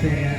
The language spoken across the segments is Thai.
เห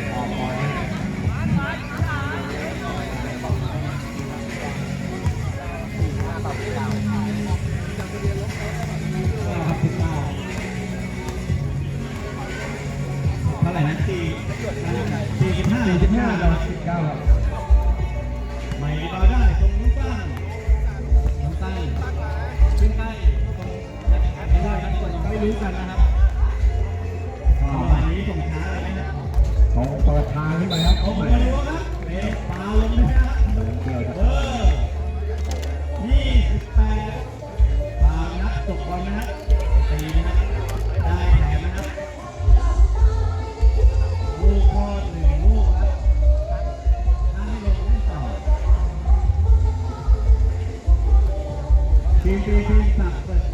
ทีมทีมที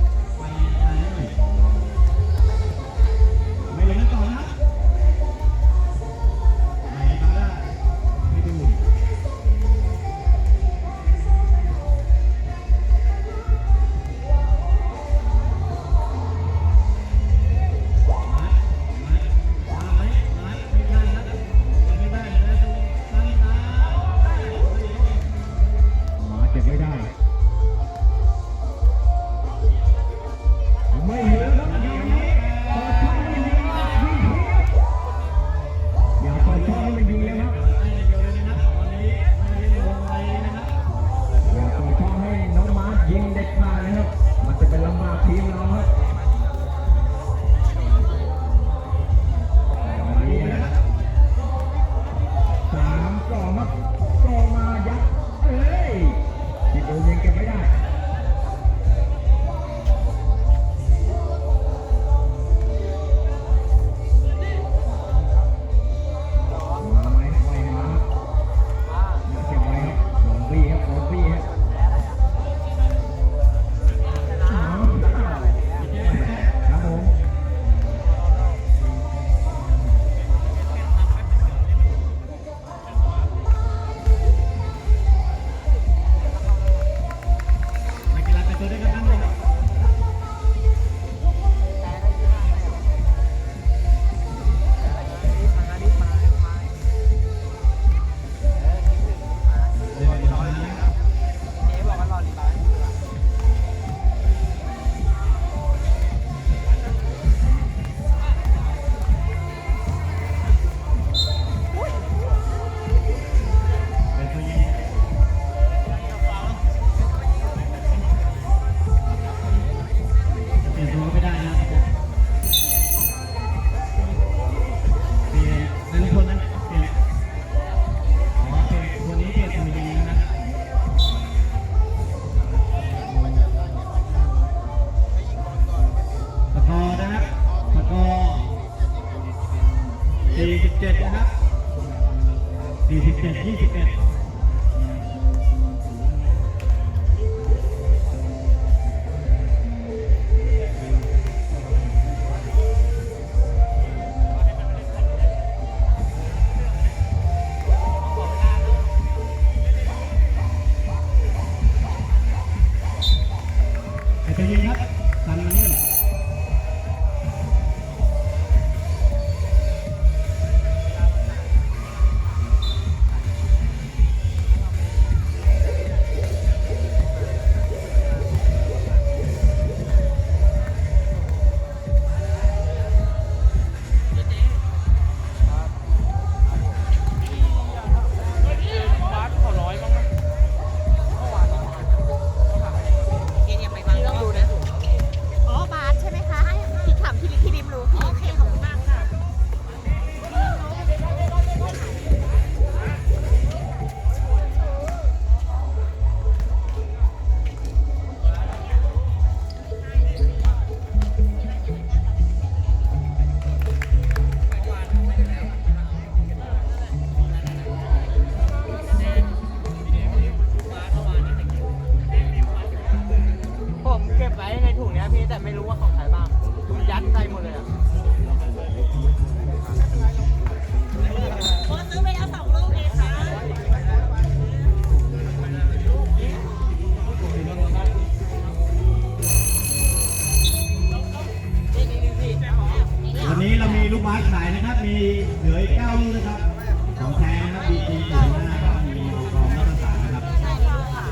ของแท้นะครับดีเจเจ็ดห้าครับมีอุปกรณ์มาตรฐานนะครับ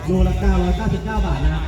โลละ999 บาทนะครับ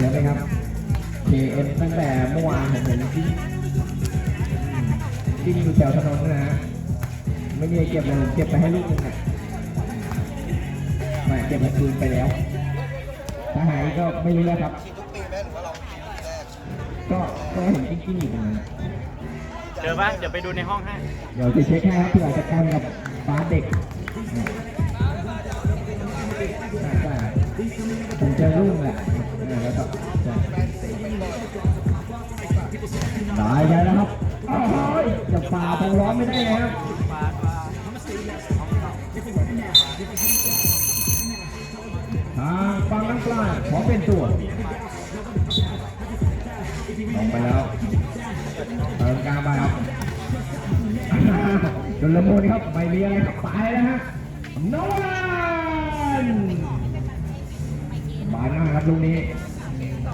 เดี๋ยวไหมครับ KM ตั้งแต่เมื่อวานผมเห็นที่วิ่งอยู่แถวถนนนะฮะไม่มีเก็บเลยผมเก็บไปให้ลูกหนึงอะไม่เก็บมาคืนไปแล้วถ้าหายก็ไม่รู้แล้วครับก็ก็เห็นจริงๆอยู่ตรงนั้นเจอปะเดี๋ยวไปดูในห้องให้เดี๋ยวจะเช็คให้ครับเผื่อจะกันกับฟ้าเด็กใช่ใช่ผมเจอรุ่งแหละ เออแล้วก็ใช่ได้แล้วครับโอ้โหจะฝ่าตรงร้อนไม่ได้แล้วทางฟังน้ำปลาขอเป็นตัวลงไปแล้วเติมกลางไปครับจนละมุนครับไม่มีอะไรครับไปแล้วฮะโนวันมาหน้าครับลูกนี้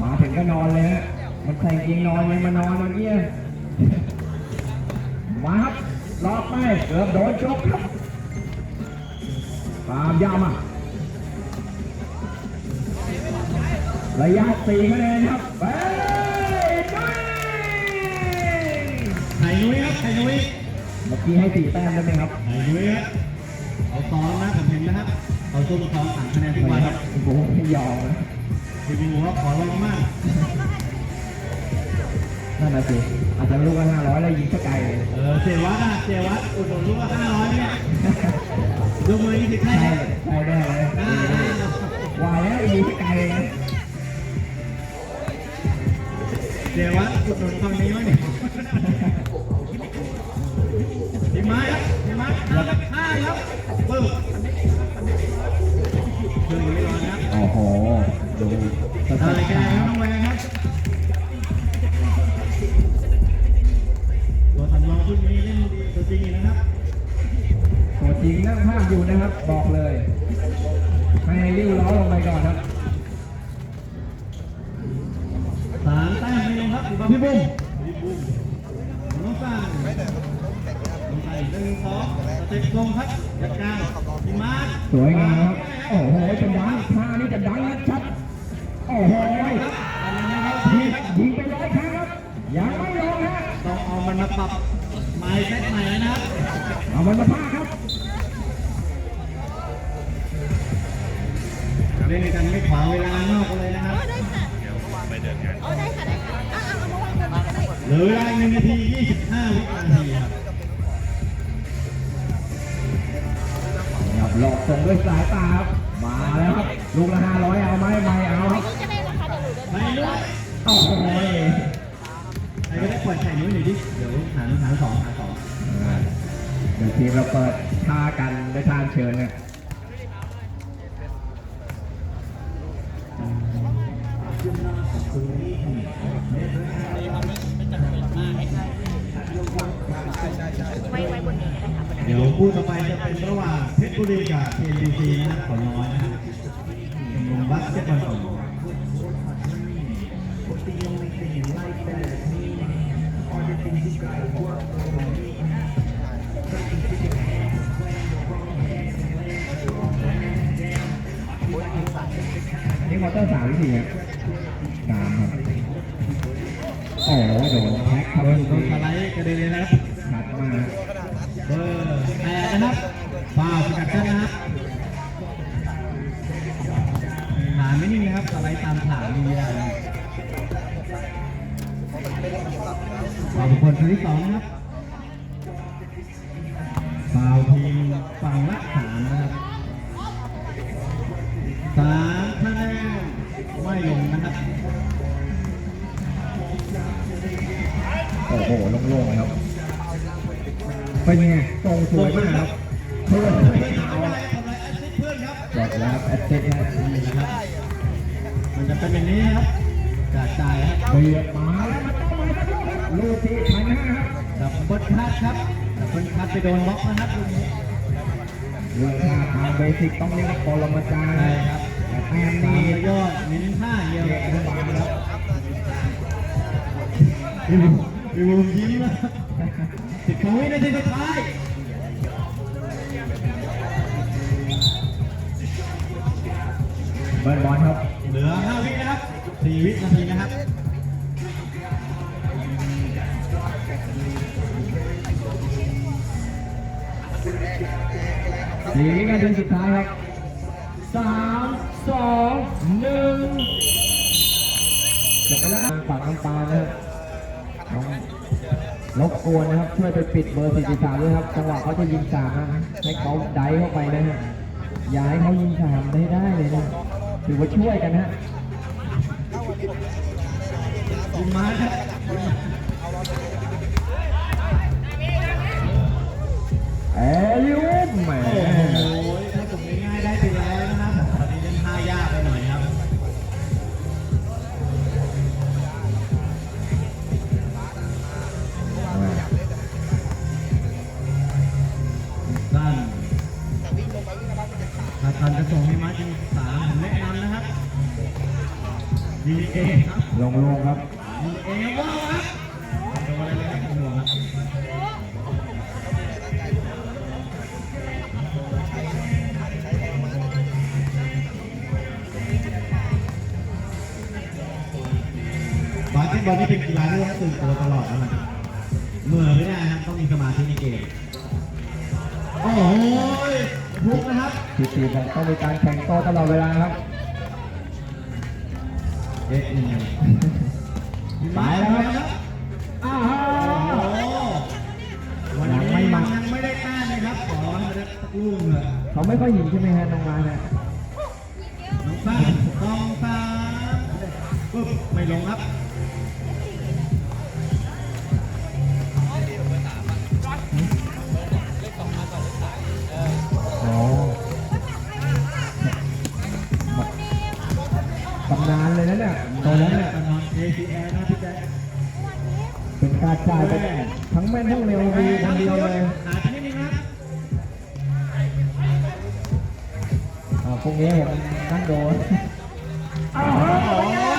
มาถึงก็นอนเลยฮะ มันใส่เกงนอนเลยมานอนเมื่อกี้มาครับล็อกไปเกือบโดนจกครับตามยาวมาระยะสี่คะแนนครับเฮ้ยด้วยไข่นุ้ยครับไข่นุ้ยเมื่อกี้ให้สี่แต้มได้ไหมครับไข่นุ้ยครับเอาซ้อนนะผมเห็นนะครับเอาส้มซ้อนสามคะแนนทุกวันครับโอ้โหไม่ยอมนะ ทีมหัวขอร้องมากนั่นน่ะสิอาจจะลูกละห้าร้อยแล้วยิงสกไกลเลยเออเสียวัดอะเสียวัดอุดหนุนลูกละห้าร้อยเนี่ยยกมือยี่สิบให้ใช่ครับใช่ได้เลยอ่าว่าแล้วยิงสกไกลเลยนะเสียวัดอุดหนุนฝั่งนี้ไว้เนี่ย บบอกเลยให้ริ้วล้อลงไปก่อนครับสามแต้มไปลงครับอยู่กับพี่บุ้มพี่บุ้มน้องสร้างน้องใส่หนึ่งสองสเต็ปลงครับจัดการพี่มาร์คสวยงามครับโอ้โหจะดังท่านี้จะดังนะชัดโอ้โหยิงยิงไปร้อยครั้งครับยังไม่ลงนะต้องเอามันมาปรับไม้เซตใหม่นะครับเอามันมา คู่ต่อไปจะเป็นระหว่างเพชรบุรีกับ KBC นะครับขอน้อยนะครับเป็นวงบาสเกตบอลของนี่มอเตอร์สามสี่าวทีมฝั่งละสามนะครับสามคะแนนไม่ลงนะครับ โอ้โหโล่งๆครับเป็นไงตรงสวยมากครับเพื่อนเอาจบแล้วครับแอสเซทครับนี่นะครับมันจะเป็นอย่างนี้นะครับกระจายครับเบียดมาแล้วมันต้องมาครับลูกที่พันห้าครับดับเบิลคัทครับ ดับเบิลคัทไปโดนบล็อกนะครับเรื่องท่าทางเบสิกต้องเรียกว่าปรมาจารย์ครับแต่แต้มนี่ระยอดเน้นท่าเดียวเด็กอนุบาลครับพี่บูมพี่บูมยิ้มนะสิบสองวินาทีสุดท้ายเบิร์นบอลครับ เหลือห้าวินะครับสี่วินาทีนะครับ สี่วินาทีสุดท้ายครับสามสองหนึ่งจบไปแล้วครับฝากน้ำปลานะครับน้องรบกวนนะครับ ช่วยไปปิดเบอร์ 43 ด้วยครับ จังหวะเขาจะยิงสามนะให้เขาไดเข้าไปนะฮะอย่าให้เขายิงสามได้ได้เลยนะถือว่าช่วยกันฮะยิงมาเอลิว แหมโอ้โหถ้าผมง่ายๆได้ไปแล้วนะครับตอนนี้เล่นท่ายากไปหน่อยครับ สั้นถ้าทันจะส่งให้มาจิงสามผมแนะนำนะครับดีเอครับลงลงครับดีเอว้าว บาสเกตบอลนี่เป็นกีฬาที่ต้องตื่นตัวตลอดนะมันเหมื่อไม่ได้ครับต้องมีสมาธิในเกมโอ้โหพุกนะครับทีทีบอกต้องมีการแข่งโตตลอดเวลาครับเอ็ดหนึ่งไปแล้วครับอ้าวโอ้โหวันนี้ยังไม่มายังไม่ได้แต้มเลยครับขอให้มาได้สักลูกเลยเขาไม่ค่อยยิงใช่ไหมฮะน้องมาเนี่ยน้องฟ้าสองสามปึ๊บไม่ลงครับ แล้วเนี่ยตอนนอน ACL นะพี่แจ๊คเป็นการจ่ายไปทั้งแม่นทั้งเร็วมีคนเดียวเลยหาที่นี่ครับอ่าพวกนี้เห็นนั่งโดนอ้าวโอ้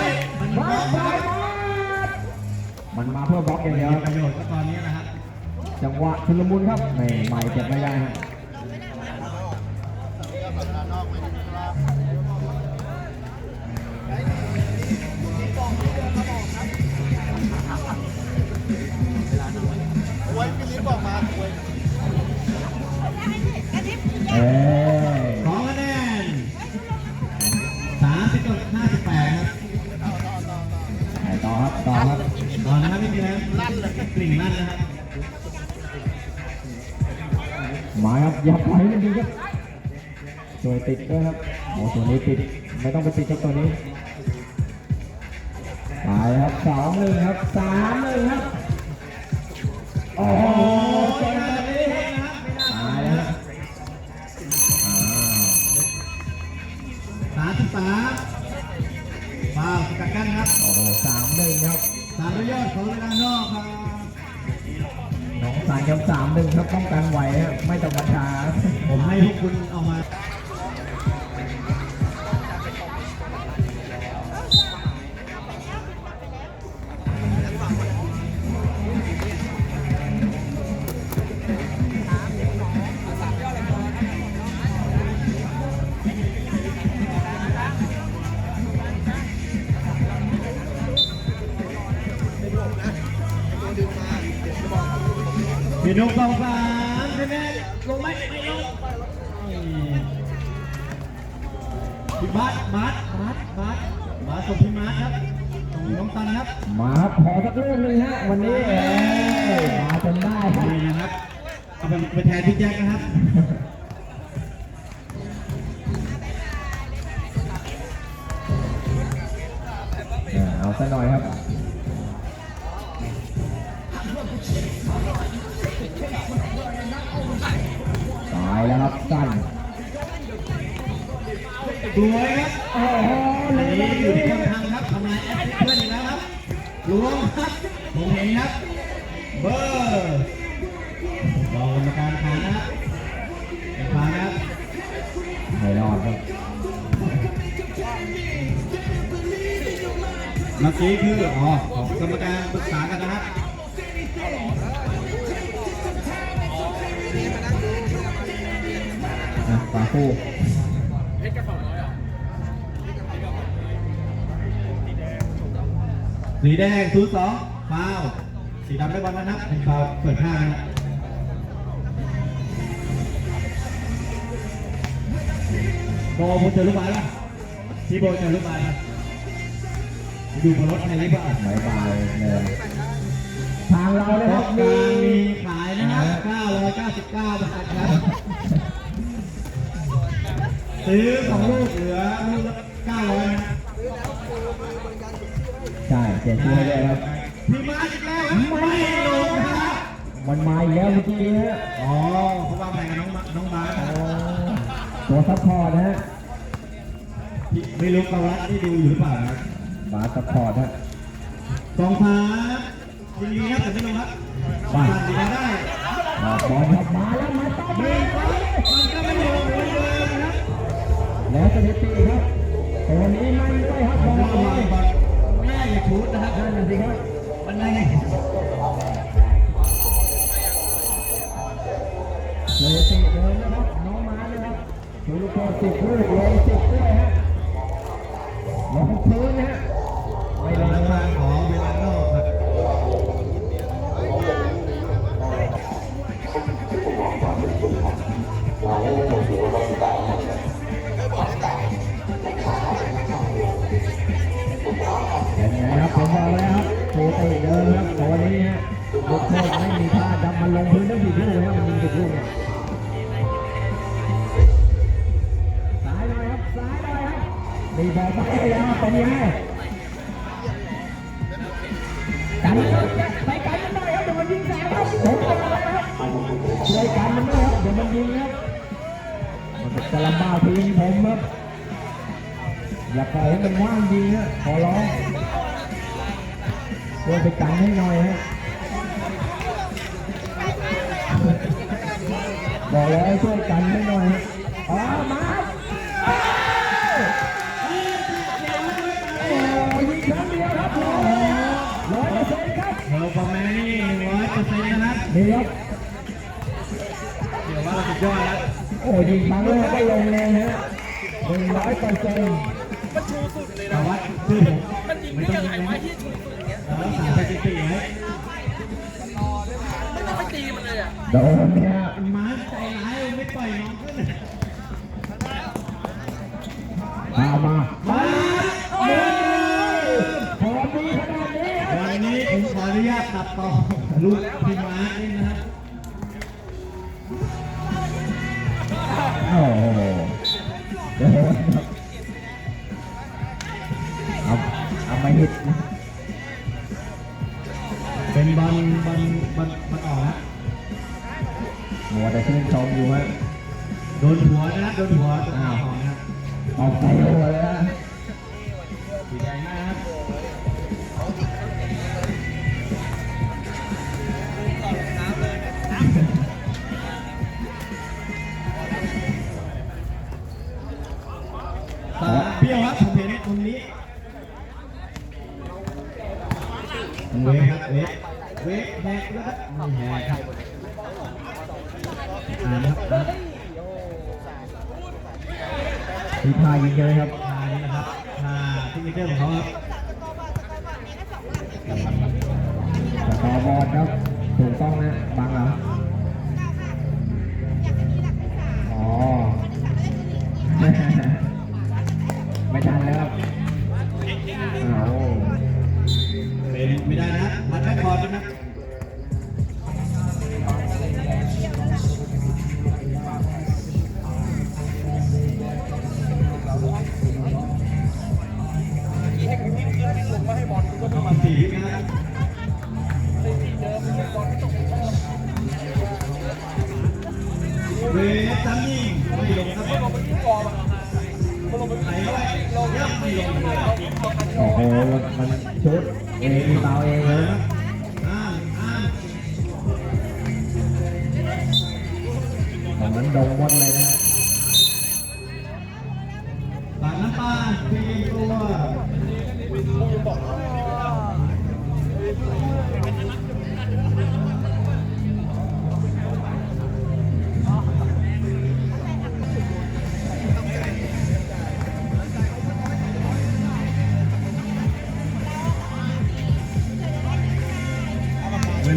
ยมันบล็อกมันมาเพื่อบล็อกอย่างเดียวประโยชน์ตอนนี้นะครับจังหวะชุลมุนครับไม่ไม่เก็บไม่ได้ ติดด้วยครับโอ้ตัวนี้ติดไม่ต้องไปติดกับตัวนี้ไปครับสองหนึ่งครับสามหนึ่งครับโอ้โหโอ้เจ๋งยเลยไม่ได้นะครับไม่ได้ตายแล้วครับสามสิบสามฟาวสกัดกั้นครับโอ้โหสามหนึ่งครับสามระยอดของเวลานอกครับน้องสายครับสามหนึ่งครับป้องกันไหวครับไม่ต้องมาช้าผมให้พวกคุณเอา ซะหน่อยครับตายแล้วครับสั้นสวยครับ สีแดงศูนย์สองฟาวล์สีดำได้บอลนะครับเป็นฟาวล์เปิดห้านะครับโบผมเจอลูกบอลแล้วพี่โบเจอลูกบอลครับดูบอลรถในนี้บ้างบายบายเลยทางเรานะรครับถมีกลางมีขายนะครับ999 บาทครับซื้อสองลูกเหลือลูกละ900 สียชื่อให้ด้วยครับพี่มาอีกแล้วครับไม่ลงนะครับมันมาอีกแล้วเมื่อกี้นี้ฮะอ๋อเขาวางแผนกับน้องมาน้องบาสโอ้นะตัวซัพพอร์ตนะฮะพี่ไม่รู้กวัดที่ดูอยู่หรือเปล่านะครับบาสซัพพอร์ตฮะสองพันยินดีครับแต่ไม่ลงครับบ้านดีได้ออกบอลครับมาแล้วมาต่อหมานึ่งมันก็ไม่ลงเหมือนเดิมนะครับแล้วสถิติครับตัวนี้มันด้วยครับผบอมล ชูดนะครับนั่นน่ะสิครับมันไงเลยสิเดินนะครับน้องมานะครับคือลูกบอลสิบลูกเลยสิบด้วยฮะ ครับสถิติเดิมครับตัวนี้ฮะลูกโทษไม่มีพลาดครับมันลงพื้นทั้งสิบลูกเลยครับมันยิงสิบลูกเนี่ยซ้ายหน่อยครับซ้ายหน่อยครับมีบอลไปแล้วตรงนี้กันไปกันมันหน่อยครับเดี๋ยวมันยิงแสงครับผมบอกแล้วครับช่วยกันมันด้วยครับเดี๋ยวมันยิงครับมันจะลำบากทีมผมครับอย่าปล่อยให้มันว่างยิงฮะขอร้อง ช่วยไปกันให้หน่อยฮะบอกแล้วช่วยกันให้หน่อยฮะอ๋อมาโอ้ยิงครั้งเราประมาณนี้ร้อยเปอร์เซ็นต์นะครับนี่ครับเดี๋ยวว่าสุดยอดแล้วโอ้ยิงครั้งแรกก็ลงเลยฮะหนึ่งร้อยเปอร์เซ็นต์แต่ว่าชื่อผมมันยิงได้ยังไงวะที่ชูสุด อย่างเงี้ยเรารักษาสถิติไว้โดนเนี่ย ทีพายิงเลยครับพานี้นะครับพาที่มีเรื่องของเขาครับ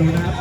นะครับ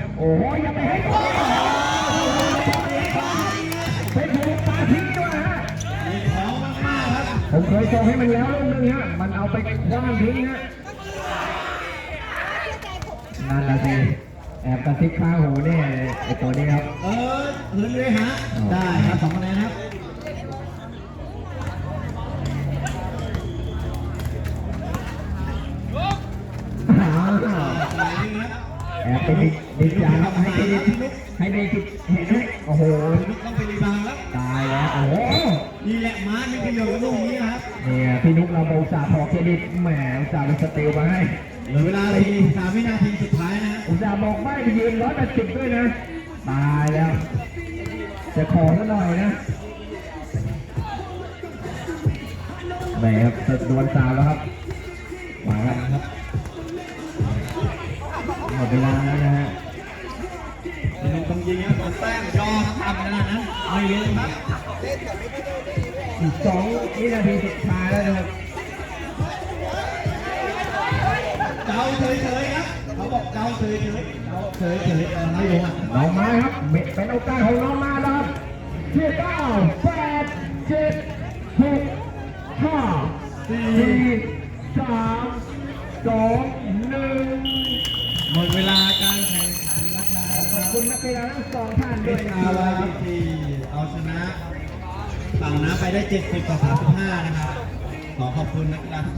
ครับ โอ้ยยังไม่ให้ก่อนเป็นถูตาทิ้งด้วยฮะมีของมากครับผมเคยโชว์ให้มันแล้วลูกนึงฮะ มันเอาไปคว้างทิ้งฮะนั่นละสิแอบกระซิบข้างหูเนี่ยไอตัวนี้ครับ เออเหินเลยฮะ ได้ครับสองคะแนนครับ แอบไปดิดิจาครับให้เครดิตให้เด็กเห็นไหมโอ้โหนุกต้องไปรีบาวด์แล้วตายแล้วโอ้โหนี่แหละม้ามีประโยชน์กับลูกนี้นะครับเนี่ยพี่นุกเราอุตส่าห์พอเครดิตแหมอุตส่าห์เป็นสติลมาให้เหลือเวลาเลยสามวินาทีสุดท้ายนะฮะอุตส่าห์บอกไม่ไปยืนร้อยแปดสิบด้วยนะตายแล้ว จะขอซะหน่อยนะแหมครับสดวนสาวแล้วครับมาแล้วครับหม ดเวลาแล้วนะฮะพี่นุกต้องยิงครับสองแต้มยอมทำขนาดนั้นไม่ลงครับอีกสองวินาทีสุดท้ายแล้วนะครับเจ้าเฉยๆครับเขาบอกเจ้าเฉยๆเจ้าเฉยๆอาไม่ลงอะน้องไม้ครับเป็นโอกาสของน้องม้แล้วครับเจ็ดเก้าแปดเจ็ดหกห้าสี่สามสอง นักกีฬาทั้งสองท่านด้วยนะอาร์วายคพีรับทีเอาชนะฝั่งน้ำไปได้ 70ต่อ35 นะครับ ขอขอบคุณนักกีฬาทุกท่าน